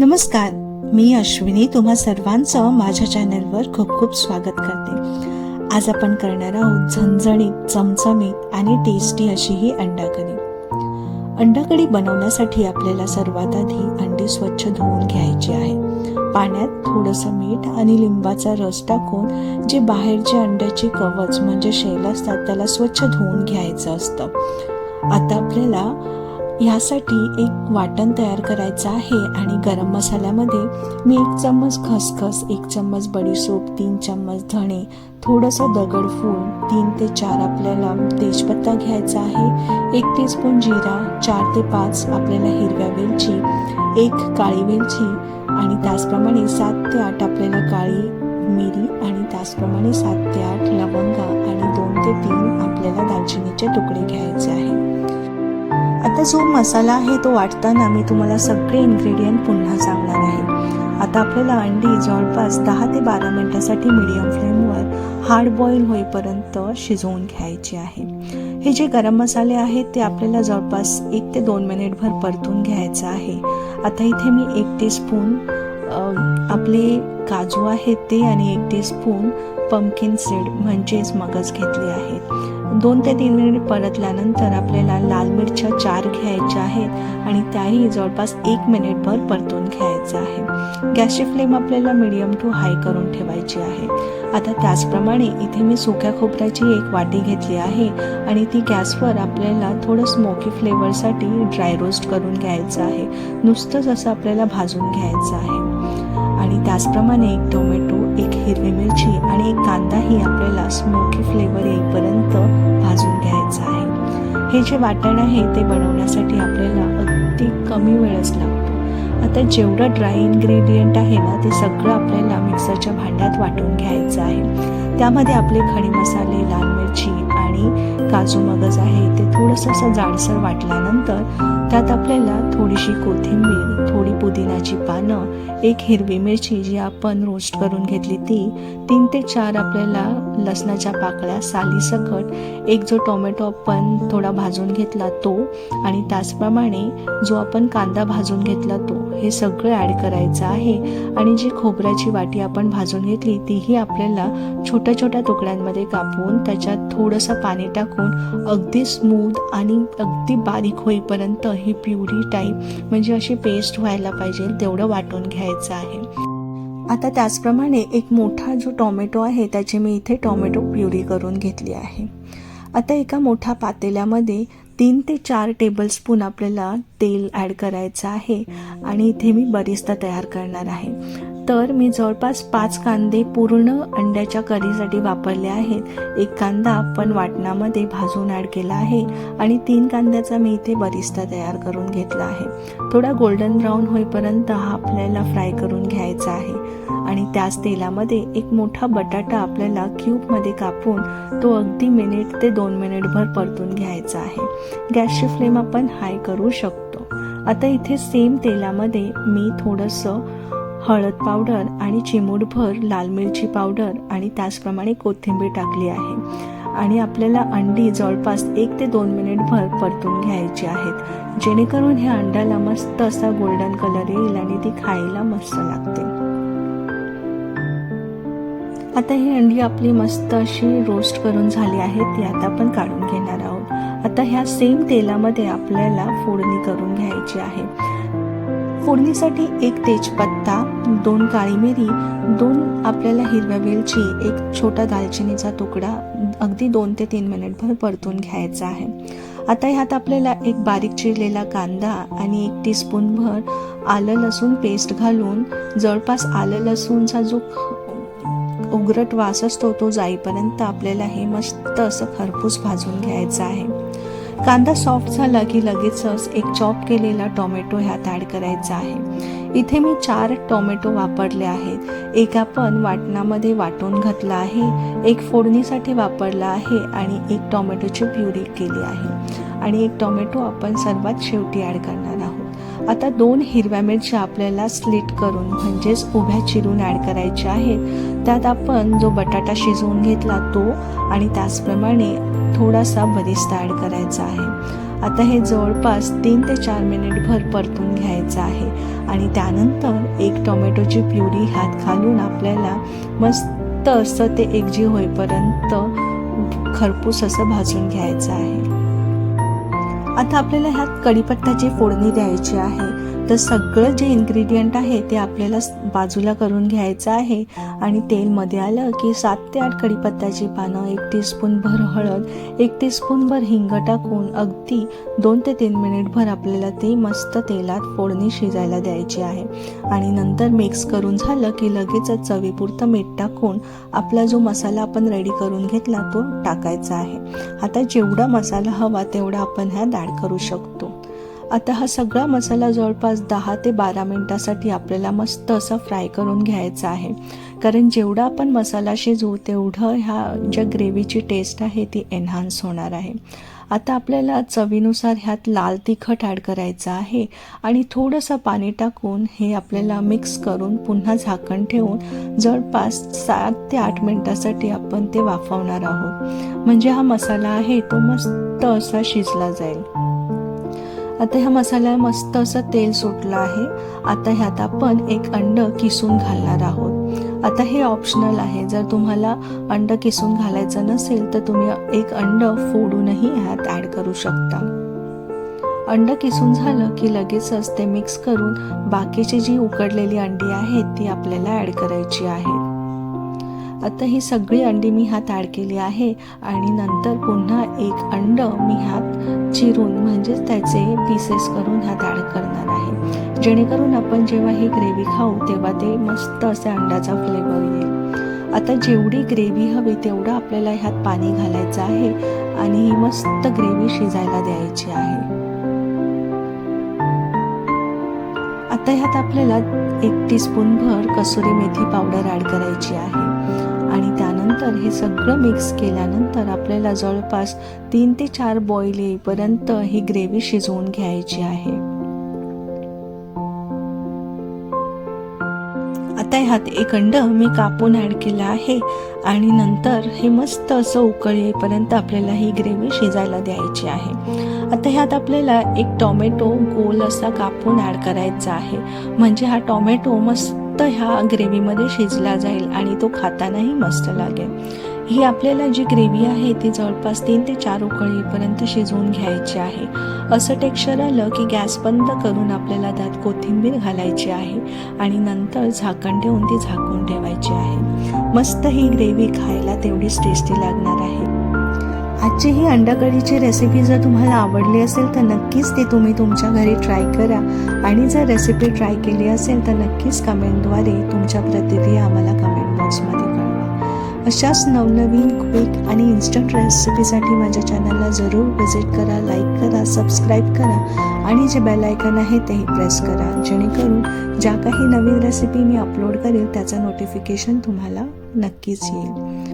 नमस्कार मी अश्विनी. तुम्हा सर्वांचं माझ्या चॅनलवर खूप खूप स्वागत करते. आज आपण करणार आहोत झणझणीत चमचमीत आणि टेस्टी अशी ही अंडा कढी अंडा कढी बनवण्यासाठी आपल्याला सर्वात आधी अंडी स्वच्छ धुवून घ्यायची आहे. पाण्यात थोडंसं मीठ आणि लिंबाचा रस टाकून जे बाहेरचे अंड्याची कवच म्हणजे शेल असतात त्याला स्वच्छ धुवून घ्यायचं असतं. आता आपल्याला ह्यासाठी एक वाटण तयार करायचं आहे आणि गरम मसाल्यामध्ये मी एक चम्मच खसखस एक चम्मच बडीसोप तीन चम्मच धणे थोडंसं दगडफूल तीन ते चार आपल्याला तेजपत्ता घ्यायचा आहे एक टीस्पून जिरा चार ते पाच आपल्याला हिरव्या वेलची एक काळी वेलची आणि त्याचप्रमाणे सात ते आठ आपल्याला काळी मिरी आणि त्याचप्रमाणे सात ते आठ लवंगा आणि दोन ते तीन आपल्याला दालचिनीचे तुकडे घ्यायचे आहे. आता जो मसाला आहे तो वाटताना मी तुम्हाला सगळे इन्ग्रेडियंट पुन्हा सांगणार आहे. आता आपल्याला अंडी जवळपास दहा ते बारा मिनटासाठी मिडियम फ्लेमवर हार्ड बॉईल होईपर्यंत शिजवून घ्यायचे आहे. हे जे गरम मसाले आहेत ते आपल्याला जवळपास एक ते दोन मिनिटभर परतून घ्यायचं आहे. आता इथे मी एक टीस्पून आपले काजू आहेत ते आणि एक टीस्पून पंपकिन सीड म्हणजेच मगज घेतले आहेत दोन ते तीन मिनिट परतल्यानंतर आपल्याला लाल मिरच्या चार घ्यायच्या आहेत आणि त्याही जवळपास एक मिनिटभर परतून घ्यायचं आहे. गॅसची फ्लेम आपल्याला मिडियम टू हाय करून ठेवायची आहे. आता त्याचप्रमाणे इथे मी सुक्या खोबऱ्याची एक वाटी घेतली आहे आणि ती गॅसवर आपल्याला थोडं स्मोकी फ्लेवरसाठी ड्राय रोस्ट करून घ्यायचं आहे. नुसतंच असं आपल्याला भाजून घ्यायचं आहे. आणि त्याचप्रमाणे एक टोमॅटो एक हिरवी मिरची आणि एक कांदाही आपल्याला स्मोकी फ्लेवर येईपर्यंत भाजून घ्यायचा आहे. हे जे वाटण आहे ते बनवण्यासाठी आपल्याला अगदी कमी वेळच लागतो. आता जेवढं ड्राय इन्ग्रेडियंट आहे ना ते सगळं आपल्याला मिक्सरच्या भांड्यात वाटून घ्यायचं आहे. त्यामध्ये आपले खडे मसाले लाल मिरची काजू मगज आहे ते थोडंसं असं जाडसर वाटल्यानंतर त्यात आपल्याला थोडीशी कोथिंबीर थोडी पुदिनाची पानं एक हिरवी मिरची जी आपण रोस्ट करून घेतली ती तीन ते चार आपल्याला लसणाच्या पाकळ्या सालीसकट एक जो टोमॅटो आपण थोडा भाजून घेतला तो आणि त्याचप्रमाणे जो आपण कांदा भाजून घेतला तो हे सगळं ॲड करायचं आहे आणि जी खोबऱ्याची वाटी आपण भाजून घेतली तीही आपल्याला छोट्या छोट्या तुकड्यांमध्ये कापून त्याच्यात थोडंसं पाणी टाकून अगदी स्मूथ आणि अगदी बारीक होईपर्यंत ही प्युरी टाईप म्हणजे अशी पेस्ट व्हायला पाहिजे तेवढं वाटून घ्यायचं आहे. आता त्याचप्रमाणे एक मोठा जो टॉमॅटो आहे त्याची मी इथे टॉमॅटो प्युरी करून घेतली आहे. आता एका मोठ्या पातेल्यामध्ये तीन ते चार टेबलस्पून आपल्याला तेल ॲड करायचं आहे आणि इथे मी बरिस्ता तयार करणार आहे. तर मी जवळपास पाच कांदे पूर्ण अंड्याच्या करीसाठी वापरले आहेत. एक कांदा आपण वाटणामध्ये भाजून ॲड केला आहे आणि तीन कांद्याचा मी इथे बरिस्ता तयार करून घेतला आहे. थोडा गोल्डन ब्राऊन होईपर्यंत हा आपल्याला फ्राय करून घ्यायचा आहे. आणि त्याच तेलामध्ये एक मोठा बटाटा आपल्याला क्यूबमध्ये कापून तो अगदी मिनिट ते दोन मिनिटभर परतून घ्यायचा आहे. गॅसची फ्लेम आपण हाय करू शकतो. आता इथे सेम तेलामध्ये मी थोडंसं हळद पावडर आणि चिमूटभर लाल मिरची पावडर आणि त्याचप्रमाणे कोथिंबीर टाकली आहे. आणि आपल्याला अंडी जवळपास एक ते दोन मिनिटभर परतून घ्यायची आहेत. जेणेकरून ह्या अंड्याला मस्त असा गोल्डन कलर येईल आणि ती खायला मस्त लागते. आता ही अंडी आपली मस्त अशी रोस्ट करून झाली आहे ती आता आपण काढून घेणार आहोत. आता ह्या सेम तेलामध्ये आपल्याला फोडणी करून घ्यायची आहे. फोडणीसाठी एक तेजपत्ता दोन काळी मिरी दोन आपल्याला हिरव्या वेलची एक छोटा दालचिनीचा तुकडा अगदी दोन ते तीन मिनिटभर परतून घ्यायचा आहे. आता ह्यात आपल्याला एक बारीक चिरलेला कांदा आणि एक टीस्पूनभर आलं लसूण पेस्ट घालून जवळपास आलं लसूणचा जो उग्रट वास असतो तो जाईपर्यंत आपल्याला हे मस्त असं खरपूस भाजून घ्यायचं आहे. कांदा सॉफ्ट झाला की लगेचच एक चॉप केलेला टोमॅटो ह्यात ॲड करायचा आहे. इथे मी चार टोमॅटो वापरले आहेत. एक आपण वाटणामध्ये वाटून घातला आहे एक फोडणीसाठी वापरला आहे आणि एक टोमॅटोची प्युरी केली आहे. आणि एक टोमॅटो आपण सर्वात शेवटी ॲड करणार आता दोन हिरव्या मिरच्या आपल्याला स्लिट करून म्हणजेच उभ्या चिरून ॲड करायच्या आहेत. त्यात आपण जो बटाटा शिजवून घेतला तो आणि त्याचप्रमाणे थोडासा बरिस्ता ॲड करायचा आहे. आता हे जवळपास तीन ते चार मिनिटभर परतून घ्यायचं आहे. आणि त्यानंतर एक टोमॅटोची प्युरी ह्यात घालून आपल्याला मस्त असं ते एकजी होईपर्यंत खरपूस असं भाजून घ्यायचं आहे. आता आपल्याला ह्यात कढीपत्त्याची फोडणी द्यायची आहे. तर सगळं जे इन्ग्रेडियंट आहे ते आपल्याला बाजूला करून घ्यायचं आहे. आणि तेलमध्ये आलं की सात ते आठ कढीपत्त्याची पानं एक टीस्पूनभर हळद एक टीस्पूनभर हिंग टाकून अगदी दोन ते तीन मिनिटभर आपल्याला ते मस्त तेलात फोडणी शिजायला द्यायची आहे. आणि नंतर मिक्स करून झालं की लगेचच चवीपुरतं मीठ टाकून आपला जो मसाला आपण रेडी करून घेतला तो टाकायचा आहे. आता जेवढा मसाला हवा तेवढा आपण ह्यात ॲड करू शकतो. आता हा सगळा मसाला जवळपास दहा ते बारा मिनटासाठी आपल्याला मस्त असं फ्राय करून घ्यायचा आहे. कारण जेवढा आपण मसाला शिजवू तेवढं ह्या ज्या ग्रेव्हीची टेस्ट आहे ती एन्हान्स होणार आहे. आता आपल्याला चवीनुसार ह्यात लाल तिखट ॲड करायचं आहे आणि थोडंसं पाणी टाकून हे आपल्याला मिक्स करून पुन्हा झाकण ठेवून जवळपास सात ते आठ मिनटासाठी आपण ते वाफवणार आहोत. म्हणजे हा मसाला आहे तो मस्त असा शिजला जाईल. आता ह्या मसाल्याला मस्त असं तेल सुटलं आहे. आता ह्यात आपण एक अंड किसून घालणार आहोत. आता हे ऑप्शनल आहे. जर तुम्हाला अंड किसून घालायचं नसेल तर तुम्ही एक अंड फोडूनही ह्यात ॲड करू शकता. अंड किसून झालं की लगेचच ते मिक्स करून बाकीची जी उकडलेली अंडी आहेत ती आपल्याला ॲड करायची आहेत आता ही सगळी अंडी मी ह्यात ॲड केली आहे आणि नंतर पुन्हा एक अंड मी ह्यात चिरून म्हणजेच त्याचे पीसेस करून ह्यात ॲड करणार आहे. जेणेकरून आपण जेव्हा ही ग्रेव्ही खाऊ तेव्हा ते मस्त असे अंड्याचा फ्लेवर येईल. आता जेवढी ग्रेव्ही हवी तेवढं आपल्याला ह्यात पाणी घालायचं आहे आणि ही मस्त ग्रेव्ही शिजायला द्यायची आहे. आता ह्यात आपल्याला एक टीस्पूनभर कसुरी मेथी पावडर ॲड करायची आहे. आणि त्यानंतर हे सगळं मिक्स केल्यानंतर आपल्याला जवळपास तीन ते चार बॉईल येईपर्यंत ही ग्रेव्ही शिजवून घ्यायची आहे. आता ह्यात एक अंड मी कापून ॲड केलं आहे आणि नंतर हे मस्त असं उकळ येईपर्यंत आपल्याला ही ग्रेव्ही शिजायला द्यायची आहे. आता ह्यात आपल्याला एक टोमॅटो गोल असा कापून ॲड करायचा आहे. म्हणजे हा टोमॅटो मस्त ह्या ग्रेव्हीमध्ये शिजला जाईल आणि तो खातानाही मस्त लागेल. ही आपल्याला जी ग्रेव्ही आहे ती जवळपास तीन ते चार उकळीपर्यंत शिजवून घ्यायची आहे. असं टेक्स्चर आलं की गॅस बंद करून आपल्याला त्यात कोथिंबीर घालायची आहे आणि नंतर झाकण ठेवून ती झाकून ठेवायची आहे. मस्त ही ग्रेव्ही खायला तेवढीच टेस्टी लागणार आहे. आजची ही अंडाकढीची रेसिपी जर तुम्हाला आवडली असेल तर नक्कीच ती तुम्ही तुमच्या घरी ट्राय करा. आणि जर रेसिपी ट्राय केली असेल तर नक्कीच कमेंटद्वारे तुमच्या प्रतिक्रिया आम्हाला कमेंट बॉक्समध्ये कळवा. अशाच नवनवीन क्विक आणि इन्स्टंट रेसिपीसाठी माझ्या चॅनलला जरूर व्हिजिट करा लाईक करा सबस्क्राईब करा आणि जे बेल आयकन आहे तेही प्रेस करा. जेणेकरून ज्या काही नवीन रेसिपी मी अपलोड करेल त्याचं नोटिफिकेशन तुम्हाला नक्कीच येईल.